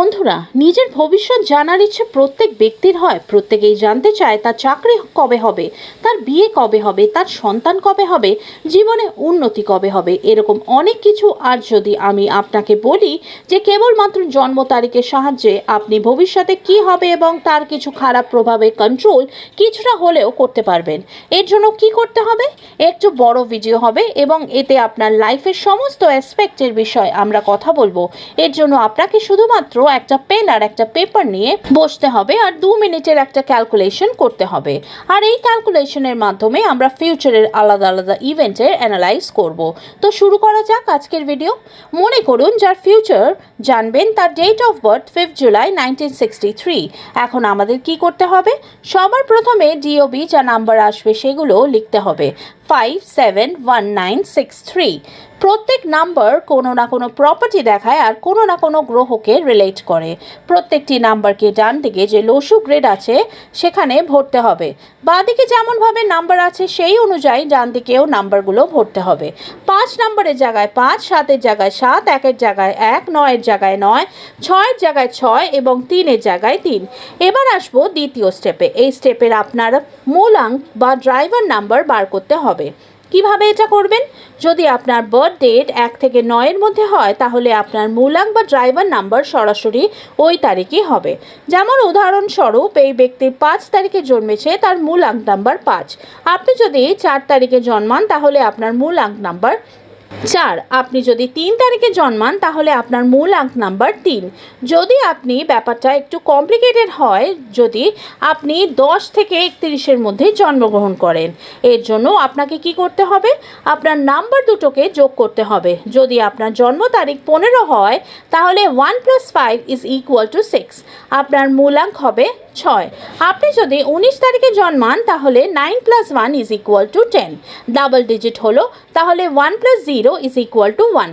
বন্ধুরা, নিজের ভবিষ্যৎ জানার ইচ্ছে প্রত্যেক ব্যক্তির হয়। প্রত্যেকেই জানতে চায়, তার চাকরি কবে হবে? তার বিয়ে কবে হবে? তার সন্তান কবে হবে? জীবনে উন্নতি কবে হবে? এরকম অনেক কিছু। আর যদি আমি আপনাকে বলি যে কেবলমাত্র জন্ম তারিখের সাহায্যে আপনি ভবিষ্যতে কি হবে এবং তার কিছু খারাপ প্রভাবে কন্ট্রোল কিছুটা হলেও করতে পারবেন। এর জন্য কি করতে হবে? একটু বড় ভিডিও হবে এবং এতে আপনার লাইফের সমস্ত অ্যাসপেক্টের বিষয় আমরা কথা বলব। এর জন্য আপনাকে শুধুমাত্র একটা পেন আর একটা পেপার নিয়ে বসতে হবে আর দু মিনিটের একটা ক্যালকুলেশন করতে হবে। আর এই ক্যালকুলেশনের মাধ্যমে আমরা ফিউচারের আলাদা আলাদা ইভেন্টের অ্যানালাইজ করব। তো শুরু করা যাক আজকের ভিডিও। মনে করুন যার ফিউচার জানবেন তার date of birth fifth July nineteen sixty three. এখন আমাদের কি করতে হবে? সবার প্রথমে ডিওবি যা নাম্বার আসবে সেগুলো লিখতে হবে। Five seven one nine six three প্রত্যেক নাম্বার কোনো না কোনো প্রপার্টি দেখায় আর কোনো না কোনো গ্রহকে রিলেট করে। প্রত্যেকটি নাম্বারকে ডান দিকে যে লসু গ্রেড আছে, সেখানে ভরতে হবে। বাঁদিকে যেমনভাবে নাম্বার আছে, সেই অনুযায়ী ডান দিকেও নাম্বারগুলো ভরতে হবে। পাঁচ নাম্বারের জায়গায় পাঁচ, সাতের জায়গায় সাত, একের জায়গায় এক, নয়ের জায়গায় নয়, ছয়ের জায়গায় ছয় এবং তিনের জায়গায় তিন। এবার আসব দ্বিতীয় স্টেপে এই স্টেপের আপনার মূলাঙ্ক বা ড্রাইভার নাম্বার বার করতে হবে। কীভাবে এটা করবেন? যদি আপনার বার্থ ডেট এক থেকে নয়ের মধ্যে হয়, তাহলে আপনার মূলাঙ্ক বা ড্রাইভার নাম্বার সরাসরি ওই তারিখই হবে। যেমন উদাহরণস্বরূপ, এই ব্যক্তি পাঁচ তারিখে জন্মেছে, তার মূলাঙ্ক নাম্বার পাঁচ। আপনি যদি চার তারিখে জন্মান, তাহলে আপনার মূলাঙ্ক নাম্বার চার, আপনি যদি তিন তারিখে জন্মান, তাহলে আপনার মূল আঙ্ক নাম্বার তিন। যদি আপনি ব্যাপারটা একটু কমপ্লিকেটেড হয়, যদি আপনি দশ থেকে একত্রিশের মধ্যে জন্মগ্রহণ করেন, এর জন্য আপনাকে কি করতে হবে? আপনার নাম্বার দুটোকে যোগ করতে হবে। যদি আপনার জন্ম তারিখ পনেরো হয়, তাহলে one plus five is equal to six. আপনার মূলাঙ্ক হবে ছয়। আপনি যদি উনিশ তারিখে জন্মান, তাহলে nine plus one is equal to ten. Double digit হলো, তাহলে one plus zero is equal to one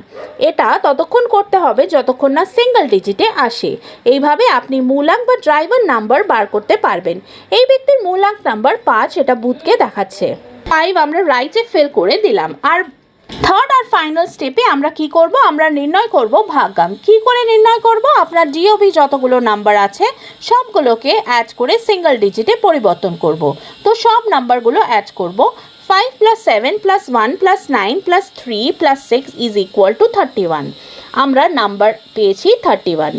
এটা ততক্ষণ করতে হবে যতক্ষণ না সিঙ্গেল ডিজিটে আসে। এইভাবে আপনি মূলাঙ্ক বা ড্রাইভার নাম্বার বার করতে পারবেন। এই ব্যক্তির মূলাঙ্ক নাম্বার পাঁচ এটা বুথকে দেখাচ্ছে। ফাইভ আমরা রাইটে ফেল করে দিলাম। আর থার্ড আর ফাইনাল স্টেপে আমরা কি করব? আমরা নির্ণয় করব ভাগ্যাম কি করে নির্ণয় করব? আপনার ডিওবি যতগুলো নাম্বার আছে, সবগুলোকে অ্যাড করে সিঙ্গেল ডিজিটে পরিবর্তন করব। তো সব নাম্বারগুলো অ্যাড করব। Five plus seven plus one plus nine plus three plus six is equal to thirty one আমরা নাম্বার পেয়েছি থার্টি ওয়ান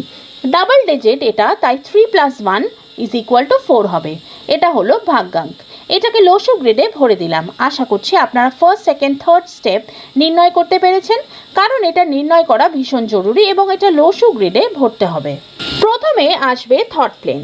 ডাবল ডিজিট এটা, তাই three plus one is equal to four হবে। এটা হলো ভাগ্যাঙ্ক। এটাকে লসু গ্রেডে ভরে দিলাম। আশা করছি আপনারা ফার্স্ট সেকেন্ড থার্ড স্টেপ নির্ণয় করতে পেরেছেন। কারণ এটা নির্ণয় করা ভীষণ জরুরি এবং এটা লসু গ্রেডে ভরতে হবে। প্রথমে আসবে থর্ড প্লেন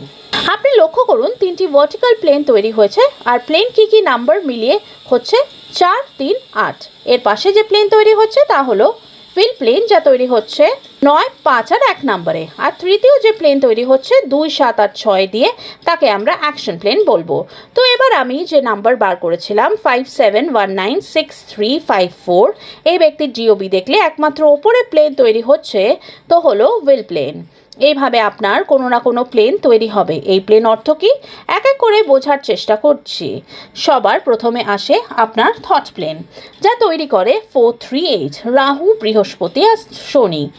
আপনি লক্ষ্য করুন, তিনটি ভার্টিক্যাল প্লেন তৈরি হয়েছে, আর প্লেন কি কি নাম্বার মিলিয়ে হচ্ছে চার, তিন, আট। এর পাশে যে প্লেন তৈরি হচ্ছে তা হলো ফিল প্লেন যা তৈরি হচ্ছে নয়, পাঁচ আর এক নম্বরে আর তৃতীয় যে প্লেন তৈরি হচ্ছে দুই, সাত আর ছয় দিয়ে, তাকে আমরা অ্যাকশন প্লেন বলব। তো এবার আমি যে নাম্বার বার করেছিলাম five seven one nine six three five four এই ব্যক্তির জিওবি দেখলে একমাত্র ওপরে প্লেন তৈরি হচ্ছে, তো হলো উইল প্লেন এইভাবে আপনার কোনো না কোনো প্লেন তৈরি হবে। এই প্লেন অর্থ কি? এক এক করে বোঝার চেষ্টা করছি। সবার প্রথমে আসে আপনার থট প্লেন যা তৈরি করে ফোর থ্রি এইট রাহু, বৃহস্পতি আর শনি।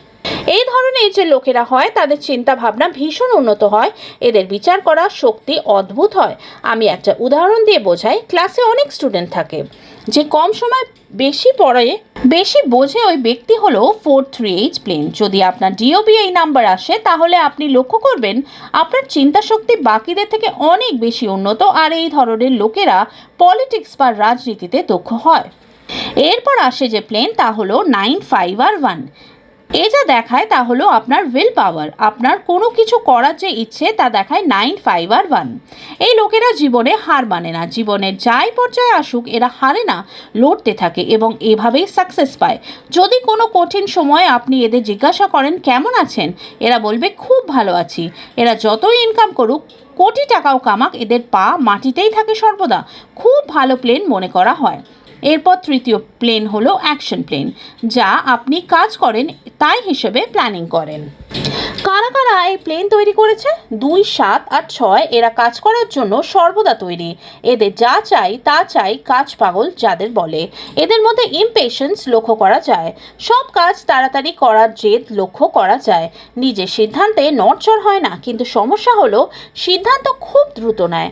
এই ধরনের যে লোকেরা হয়, তাদের চিন্তা ভাবনা ভীষণ উন্নত হয়। এদের বিচার করার শক্তি অদ্ভুত হয়। আমি একটা উদাহরণ দিয়ে বোঝাই, ক্লাসে অনেক স্টুডেন্ট থাকে, যে কম সময় বেশি পড়ে বেশি বোঝে ওই ব্যক্তি হলো ফোর থ্রি এইচ প্লেন। যদি আপনার ডিওবি এই নাম্বার আসে, তাহলে আপনি লক্ষ্য করবেন, আপনার চিন্তা শক্তি বাকিদের থেকে অনেক বেশি উন্নত, আর এই ধরনের লোকেরা পলিটিক্স বা রাজনীতিতে দক্ষ হয়। এরপর আসে যে প্লেন, তা হলো নাইন ফাইভ আর ওয়ান। এ যা দেখায় তা হলো আপনার উইল পাওয়ার আপনার কোনো কিছু করার যে ইচ্ছে তা দেখায় নাইন ফাইভ আর ওয়ান এই লোকেরা জীবনে হার মানে না। জীবনের যাই পর্যায়ে আসুক, এরা হারে না, লড়তে থাকে এবং এভাবেই সাকসেস পায়। যদি কোনো কঠিন সময়ে আপনি এদের জিজ্ঞাসা করেন, কেমন আছেন? এরা বলবে, খুব ভালো আছি। এরা যতই ইনকাম করুক, কোটি টাকাও কামাক, এদের পা মাটিতেই থাকে সর্বদা। খুব ভালো প্লেন মনে করা হয়। এরপর তৃতীয় প্লেন হলো অ্যাকশন প্লেন যা আপনি কাজ করেন তাই হিসেবে প্ল্যানিং করেন। কারা কারা এই প্লেন তৈরি করেছে? দুই, সাত আর ছয়, এরা কাজ করার জন্য সর্বদা তৈরি। এদের যা চাই, তা চাই কাজ পাগল যাদের বলে। এদের মধ্যে ইমপেশেন্স লক্ষ্য করা যায়। সব কাজ তাড়াতাড়ি করার জেদ লক্ষ্য করা যায়। নিজের সিদ্ধান্তে নড়চড় হয় না, কিন্তু সমস্যা হলো সিদ্ধান্ত খুব দ্রুত নেয়।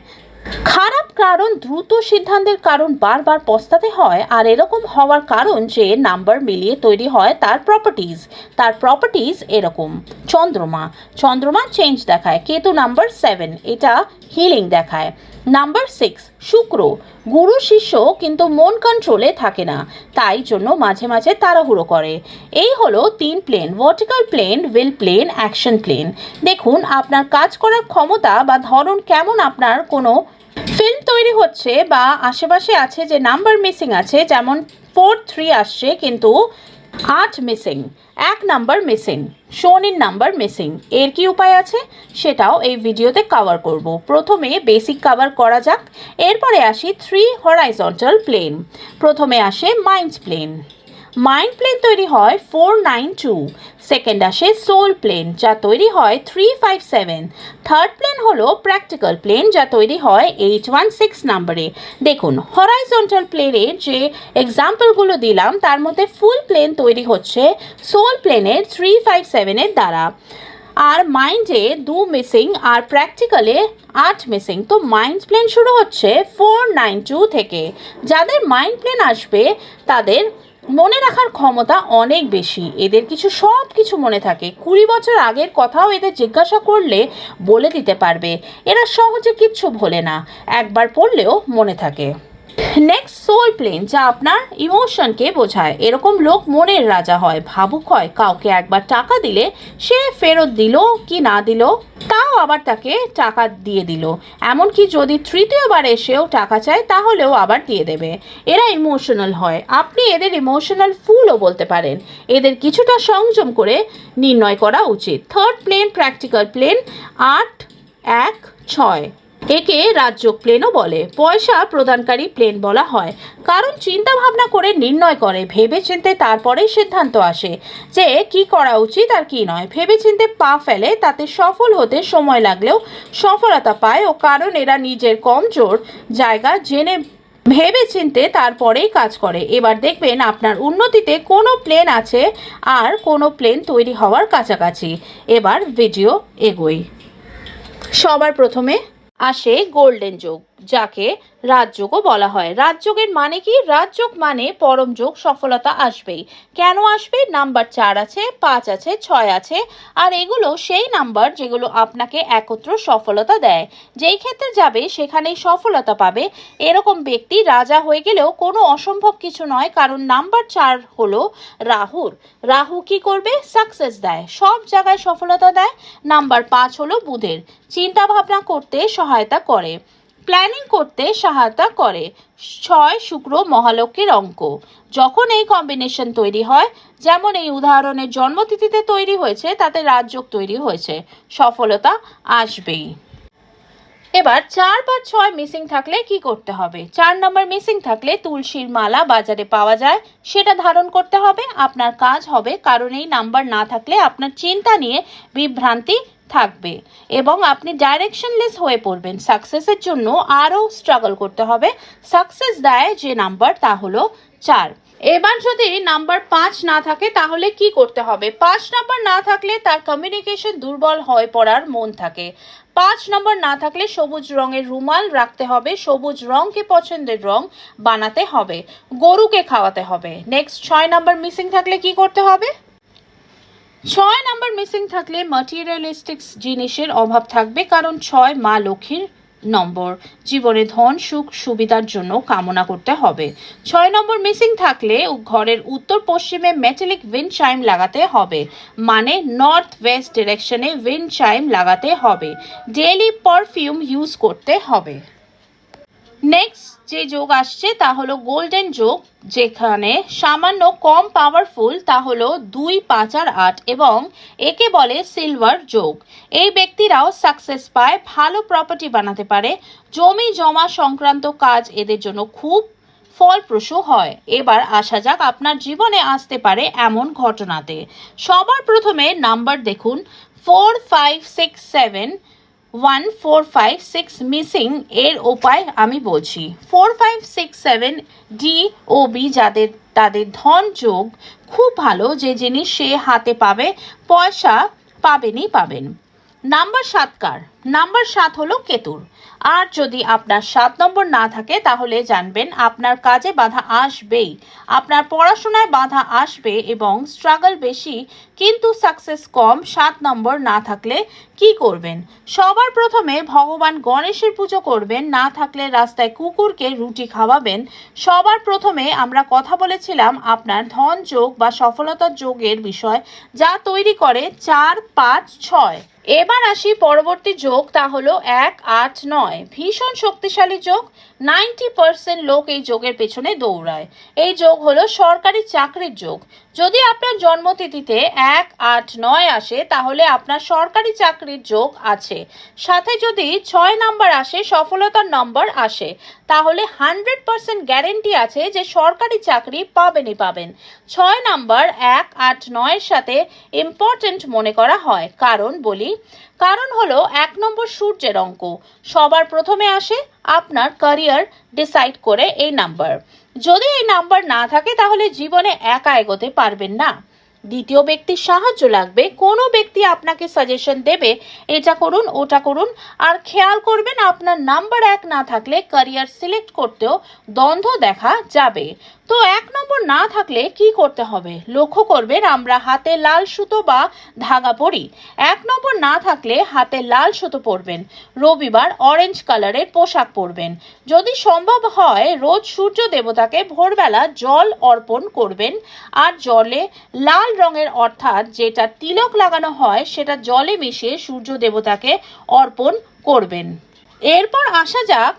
খারাপ কারণ, দ্রুত সিদ্ধান্তের কারণ বারবার পস্তাতে হয় আর এরকম হওয়ার কারণ যে নাম্বার মিলিয়ে তৈরি হয় তার প্রপার্টিজ তার প্রপার্টিজ এরকম। চন্দ্রমা। চন্দ্রমা চেঞ্জ দেখায়। কেতু নাম্বার সেভেন এটা হিলিং দেখায়। নাম্বার সিক্স শুক্র। গুরু শিষ্য কিন্তু মন কন্ট্রোলে থাকে না, তাই জন্য মাঝে মাঝে তাড়াহুড়ো করে। এই হলো তিন plane vertical plane will plane action plane দেখুন, আপনার কাজ করার ক্ষমতা বা ধরন কেমন আপনার কোনো ফিল্ম তৈরি হচ্ছে বা আশেপাশে আছে যে নাম্বার মিসিং আছে, যেমন ফোর থ্রি আসছে, কিন্তু আট মিসিং এক নাম্বার মিসিং শনির নাম্বার মিসিং এর কি উপায় আছে? সেটাও এই ভিডিওতে কভার করব। প্রথমে বেসিক কভার করা যাক। এরপরে আসি থ্রি হরাইজন্টাল প্লেন প্রথমে আসে মাইন্ড প্লেন মাইন্ড প্লেন তৈরি হয় ফোর নাইন টু সেকেন্ড আসে সোল প্লেন যা তৈরি হয় three five seven third plane হলো প্র্যাকটিক্যাল প্লেন যা তৈরি হয় এইট ওয়ান সিক্স নাম্বারে। দেখুন হরাইজন্টাল প্লেনের যে এক্সাম্পলগুলো দিলাম, তার মধ্যে ফুল প্লেন তৈরি হচ্ছে সোল প্লেনের থ্রি ফাইভ সেভেনের দ্বারা। আর মাইন্ডে দু মিসিং আর প্র্যাকটিক্যালে আট মিসিং তো মাইন্ড প্লেন শুরু হচ্ছে ফোর নাইন টু থেকে। যাদের মাইন্ড প্লেন আসবে, তাদের মনে রাখার ক্ষমতা অনেক বেশি। এদের কিছু সব কিছু মনে থাকে। কুড়ি বছর আগের কথাও এদের জিজ্ঞাসা করলে বলে দিতে পারবে। এরা সহজে কিচ্ছু ভোলে না। একবার পড়লেও মনে থাকে। নেক্সট সোল প্লেন যা আপনার ইমোশনকে বোঝায়। এরকম লোক মনের রাজা হয়, ভাবুক হয়, কাউকে একবার টাকা দিলে সে ফেরত দিল কি না দিল, তাও আবার তাকে টাকা দিয়ে দিল। এমনকি যদি তৃতীয়বার এসেও টাকা চায়, তাহলেও আবার দিয়ে দেবে। এরা ইমোশনাল হয়। আপনি এদের ইমোশনাল ফুলও বলতে পারেন। এদের কিছুটা সংযম করে নির্ণয় করা উচিত। থার্ড প্লেন প্র্যাকটিক্যাল প্লেন আট, এক, ছয়। একে রাজ্য প্লেনও বলে। পয়সা প্রদানকারী প্লেন বলা হয়। কারণ চিন্তা ভাবনা করে নির্ণয় করে ভেবে চিনতে তারপরেই সিদ্ধান্ত আসে যে কি করা উচিত আর কি নয়। ভেবে চিনতে পা ফেলে, তাতে সফল হতে সময় লাগলেও সফলতা পায় ও কারণ এরা নিজের কমজোর জায়গা জেনে ভেবে চিনতে তারপরেই কাজ করে। এবার দেখবেন আপনার উন্নতিতে কোনো প্লেন আছে আর কোনো প্লেন তৈরি হওয়ার কাছাকাছি। এবার ভিডিও এগোই। সবার প্রথমে আসে গোল্ডেন যোগ। যাকে রাজযোগও বলা হয়। রাজযোগের মানে কি? রাজযোগ মানে পরম যোগ, সফলতা আসবেই। কেন আসবে? নাম্বার চার আছে, পাঁচ আছে, ছয় আছে, আর এগুলো সেই নাম্বার যেগুলো আপনাকে একত্র সফলতা দেয়। যেই ক্ষেত্রে যাবে, সেখানেই সফলতা পাবে। এরকম ব্যক্তি রাজা হয়ে গেলেও কোনো অসম্ভব কিছু নয়, কারণ নাম্বার চার হলো রাহুর। রাহু কি করবে? সাকসেস দেয়। সব জায়গায় সফলতা দেয়। নাম্বার পাঁচ হলো বুধের। চিন্তা ভাবনা করতে সহায়তা করে। প্ল্যানিং করতে সহায়তা করে। ছয় শুক্র মহালক্ষীর অঙ্ক। যখন এই কম্বিনেশন তৈরি হয়, যেমন এই উদাহরণের জন্মতিথিতে তৈরি হয়েছে, তাতে রাজযোগ তৈরি হয়েছে। সফলতা আসবেই। এবার চার বা ছয় মিসিং থাকলে কি করতে হবে? চার নম্বর মিসিং থাকলে তুলসীর মালা বাজারে পাওয়া যায়, সেটা ধারণ করতে হবে। আপনার কাজ হবে, কারণ এই নাম্বার না থাকলে আপনার চিন্তা নিয়ে বিভ্রান্তি থাকবে এবং আপনি ডাইরেকশনলেস হয়ে পড়বেন। সাকসেসের জন্য আরও স্ট্রাগল করতে হবে। সাকসেস দেয় যে নাম্বার তা হলো চার। এবার যদি নাম্বার পাঁচ না থাকে, তাহলে কি করতে হবে? পাঁচ নাম্বার না থাকলে তার কমিউনিকেশন দুর্বল হয়ে পড়ার মন থাকে। পাঁচ নম্বর না থাকলে সবুজ রঙের রুমাল রাখতে হবে, সবুজ রঙকে পছন্দের রং বানাতে হবে, গরুকে খাওয়াতে হবে। নেক্সট ছয় নম্বর মিসিং থাকলে কি করতে হবে? ছয় নাম্বার মিসিং থাকলে ম্যাটেরিয়ালিস্টিক্স জিনিসের অভাব থাকবে, কারণ ছয় মা লক্ষ্মীর নম্বর। জীবনে ধন, সুখ, সুবিধার জন্য কামনা করতে হবে। ছয় নম্বর মিসিং থাকলে ঘরের উত্তর পশ্চিমে মেটালিক উইন্ড চাইম লাগাতে হবে মানে নর্থ ওয়েস্ট ডিরেকশনে উইন্ড চাইম লাগাতে হবে। ডেইলি পারফিউম ইউজ করতে হবে। নেক্সট যে যোগ আসছে তা হলো গোল্ডেন যোগ, যেখানে সামান্য কম পাওয়ারফুল তা হলো দুই, পাঁচ আর আট এবং একে বলে সিলভার যোগ। এই ব্যক্তিরাও সাকসেস পায়, ভালো প্রপার্টি বানাতে পারে, জমি জমা সংক্রান্ত কাজ এদের জন্য খুব ফলপ্রসূ হয়। এবার আসা যাক আপনার জীবনে আসতে পারে এমন ঘটনাতে। সবার প্রথমে নাম্বার দেখুন four five six seven one four five six missing এর উপায় আমি বলছি। Four five six seven D O B যাদের, তাদের ধন যোগ খুব ভালো, যে জিনিস সে হাতে পাবে, পয়সা পাবেনই পাবেন। নাম্বার সাত কার? নাম্বার সাত হলো কেতুর। আর যদি আপনার সাত নম্বর না থাকে, তাহলে জানবেন আপনার কাজে বাধা আসবেই। আপনার পড়াশোনায় বাধা আসবে এবং স্ট্রাগল বেশি, কিন্তু সাকসেস কম সাত নম্বর না থাকলে কি করবেন? সবার প্রথমে ভগবান গণেশের পুজো করবেন, না থাকলে রাস্তায় কুকুরকে রুটি খাওয়াবেন। সবার প্রথমে আমরা কথা বলেছিলাম আপনার ধন যোগ বা সফলতার যোগের বিষয়, যা তৈরি করে চার পাঁচ ছয়। এবার আসি পরবর্তী যোগ, তা হলো এক, আট, নয়। ভীষণ শক্তিশালী যোগ, নাইনটি পার্সেন্ট লোক এই যোগের পেছনে দৌড়ায়। এই যোগ হলো সরকারি চাকরির যোগ। যদি আপনার জন্মতিথিতে এক, আট, নয় আসে, তাহলে আপনার সরকারি চাকরির যোগ আছে। সাথে যদি ছয় নাম্বার আসে, সফলতার নম্বর আসে, তাহলে হান্ড্রেড পার্সেন্ট গ্যারেন্টি আছে যে সরকারি চাকরি পাবেনই পাবেন। ছয় নাম্বার, এক, আট, নয়ের সাথে ইম্পর্ট্যান্ট মনে করা হয়। কারণ বলি কারণ হলো এক নম্বর সূর্যের অঙ্ক। সবার প্রথমে আসে আপনার ক্যারিয়ার ডিসাইড করে এই নাম্বার যদি এই নাম্বার না থাকে, তাহলে জীবনে একা এগোতে পারবেন না। দ্বিতীয় ব্যক্তির সাহায্য লাগবে। কোনো ব্যক্তি আপনাকে সাজেশন দেবে, এটা করুন, ওটা করুন। আর খেয়াল করবেন, আপনার নাম্বার এক না থাকলে ক্যারিয়ার সিলেক্ট করতেও দ্বন্দ্ব দেখা যাবে। তো এক নম্বর না থাকলে কি করতে হবে? লক্ষ্য করবেন, আমরা হাতে লাল সুতো বা ধাগা পরি। এক নম্বর না থাকলে হাতে লাল সুতো পরবেন। রবিবার অরেঞ্জ কালারের পোশাক পরবেন। যদি সম্ভব হয়, রোজ সূর্য দেবতাকে ভোরবেলা জল অর্পণ করবেন। আর জলে লাল রঙের অর্থাৎ যেটা তিলক লাগানো হয়, সেটা জলে মিশিয়ে সূর্য দেবতাকে অর্পণ করবেন। এরপর আসা যাক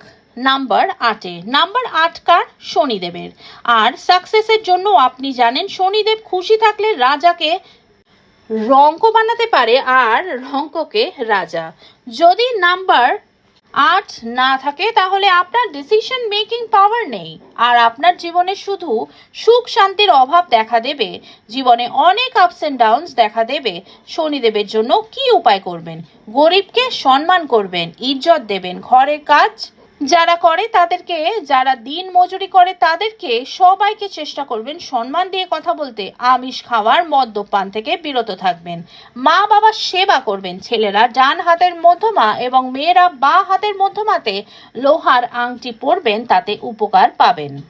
নাম্বার আটে। নাম্বার আট কার? শনিদেবের। আর সাকসেসের জন্য আপনি জানেন, শনিদেব খুশি থাকলে রাজাকে রঙ্ক বানাতে পারে, আর রঙ্ককে রাজা। যদি নাম্বার আট না থাকে, তাহলে আপনার ডিসিশন মেকিং পাওয়ার নেই। আর আপনার জীবনে শুধু সুখ শান্তির অভাব দেখা দেবে, জীবনে অনেক আপস অ্যান্ড ডাউনস দেখা দেবে। শনিদেবের জন্য কি উপায় করবেন? গরিবকে সম্মান করবেন, ইজ্জত দেবেন, ঘরের কাজ যারা করে তাদেরকে, যারা দিন মজুরি করে তাদেরকে সবাইকে চেষ্টা করবেন সম্মান দিয়ে কথা বলতে। আমিষ খাওয়ার মদ্যপান থেকে বিরত থাকবেন। মা বাবার সেবা করবেন। ছেলেরা ডান হাতের মধ্যমা এবং মেয়েরা বা হাতের মধ্যমাতে লোহার আংটি পরবেন, তাতে উপকার পাবেন।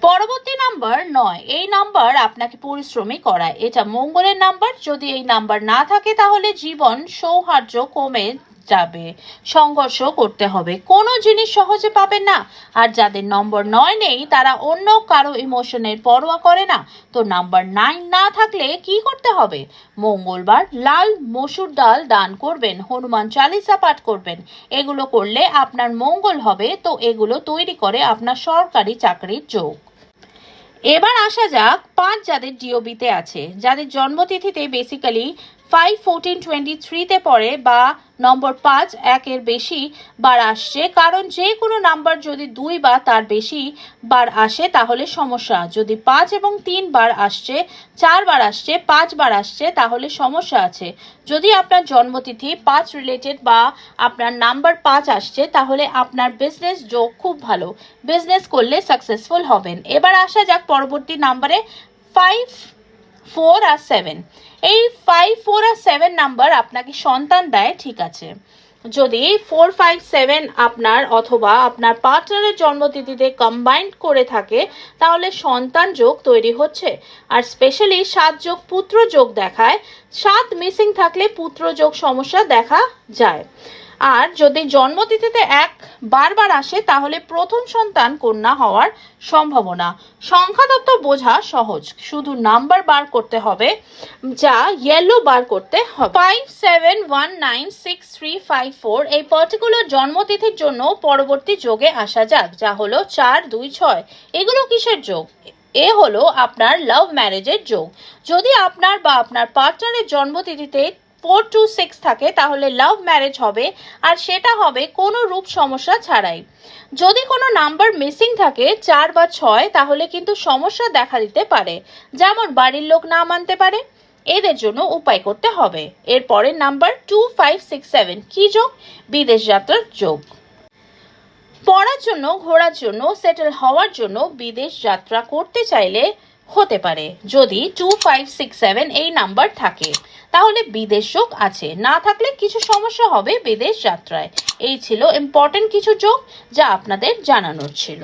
পরবর্তী নাম্বার নয়। এই নাম্বার আপনাকে পরিশ্রমী করায়। এটা মঙ্গলের নাম্বার। যদি এই নাম্বার না থাকে তাহলে জীবন সৌহার্দ্য কমে যাবে। সংঘর্ষ করতে হবে। কোনো জিনিস সহজে পাবেন না। আর যাদের নম্বর নয় নেই, তারা অন্য কারও ইমোশনের পরোয়া করে না। তো নাম্বার নাইন না থাকলে কি করতে হবে? মঙ্গলবার লাল মসুর ডাল দান করবেন, হনুমান চালিসা পাঠ করবেন। এগুলো করলে আপনার মঙ্গল হবে। তো এগুলো তৈরি করে আপনার সরকারি চাকরির যোগ। এবার আসা যাক পাঁচ যাদের ডিওবিতে আছে। যাদের জন্মতিথিতে বেসিক্যালি ফাইভ ফোরটিন টোয়েন্টি থ্রিতে পড়ে বা নম্বর পাঁচ একের বেশি বার আসছে কারণ যে কোনো নাম্বার যদি দুই বা তার বেশি বার আসে তাহলে সমস্যা যদি পাঁচ এবং তিন বার আসছে চার বার আসছে পাঁচ বার আসছে তাহলে সমস্যা আছে যদি আপনার জন্মতিথি পাঁচ রিলেটেড বা আপনার নাম্বার পাঁচ আসছে তাহলে আপনার বিজনেস যোগ খুব ভালো বিজনেস করলে সাকসেসফুল হবেন এবার আসা যাক পরবর্তী নাম্বারে ফাইভ ফোর আর সেভেন এই ফাইভ ফোর আর সেভেন নাম্বার আপনাকে সন্তান দেয়, ঠিক আছে? যদি ফোর ফাইভ সেভেন আপনার অথবা আপনার পার্টনারের জন্মতিথিতে কম্বাইন্ড করে থাকে, তাহলে সন্তান যোগ তৈরি হচ্ছে। আর স্পেশালি সাত যোগ পুত্র যোগ দেখায়, সাত মিসিং থাকলে পুত্র যোগ সমস্যা দেখা যায়। আর যদি জন্মতিথিতে এক বারবার আসে, তাহলে প্রথম সন্তান কন্যা হওয়ার সম্ভাবনা। সংখ্যাতত্ত্ব বোঝা সহজ। শুধু নাম্বার বার করতে হবে, যা ইয়েলো বার করতে হবে। Five seven one nine six three five four এই পার্টিকুলার জন্মতিথির জন্য পরবর্তী যোগে আসা যাক, যা হলো চার, দুই, ছয়। এগুলো কিসের যোগ? এ হলো আপনার লাভ ম্যারেজের যোগ। যদি আপনার বা আপনার পার্টনারের জন্মতিথিতে ফোর টু সিক্স থাকে, তাহলে লাভ ম্যারেজ হবে, আর সেটা হবে কোনো রূপ সমস্যা ছাড়াই। যদি কোনো নাম্বার মিসিং থাকে, চার বা ছয়, তাহলে কিন্তু সমস্যা দেখা দিতে পারে। যেমন বাড়ির লোক না মানতে পারে, এদের জন্য উপায় করতে হবে। এর পরের number two five six seven কী যোগ? বিদেশ যাত্রার যোগ। পড়ার জন্য, ঘোরার জন্য সেটেল হওয়ার জন্য বিদেশ যাত্রা করতে চাইলে হতে পারে। যদি টু ফাইভ সিক্স সেভেন এই নাম্বার থাকে, তাহলে বিদেশ যোগ আছে। না থাকলে কিছু সমস্যা হবে বিদেশ যাত্রায়। এই ছিল ইম্পর্টেন্ট কিছু যোগ যা আপনাদের জানানোর ছিল।